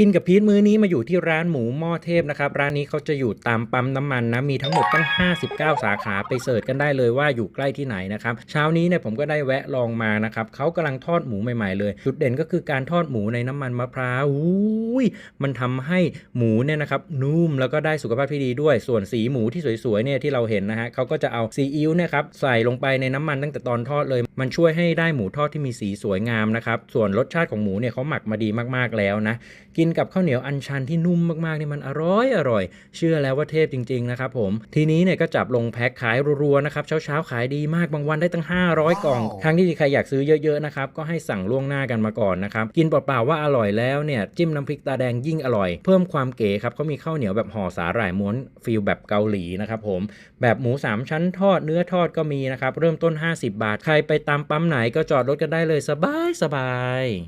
กินกับพีทมื้อนี้มาอยู่ที่ร้านหมูหม้อเทพนะครับ ร้านนี้เขาจะอยู่ตามปั๊มน้ำมันนะ มีทั้งหมดตั้ง 59 สาขาไปเสิร์ชกันได้เลยว่าอยู่ใกล้ที่ไหนนะครับ เช้านี้เนี่ยผมก็ได้แวะลองมานะครับเขากำลังทอดหมูใหม่ๆเลย จุดเด่นก็คือการทอดหมูในน้ำมันมะพร้าวอุ้ยมันทำให้หมูเนี่ยนะครับนุ่มแล้วก็ได้สุขภาพที่ดีด้วย ส่วนสีหมูที่สวยๆเนี่ยที่เราเห็นนะฮะเขาก็จะเอาซีอิ๊วเนี่ยครับใส่ลงไปในน้ำมันตั้งแต่ตอนทอดเลย มันช่วยให้ได้หมูทอดที่มีสีสวยงามนะครับส่วนรสชาติของหมูเนี่ยเขาหมักมาดีมากๆแล้วนะกินกับข้าวเหนียวอันชันที่นุ่มมากๆนี่มันอร่อยอร่อย เชื่อแล้วว่าเทพจริงๆนะครับผมทีนี้เนี่ยก็จับลงแพ็คขายรัวๆนะครับเช้าๆขายดีมากบางวันได้ตั้ง 500 กล่องว้าวทางที่ใครอยากซื้อเยอะๆนะครับก็ให้สั่งล่วงหน้ากันมาก่อนนะครับกินเปล่าๆว่าอร่อยแล้วเนี่ยจิ้มน้ำพริกตาแดงยิ่งอร่อย เพิ่มความเก๋ครับเขามีข้าวเหนียวแบบห่อสาหร่ายม้วนฟิลแบบเกาหลีนะครับผมแบบหมู 3 ชั้นทอดเนื้อทอดก็มีนะครับเริ่มต้น 50 บาทใครไปตามปั๊มไหนก็จอดรถกันได้เลยสบายสบายๆ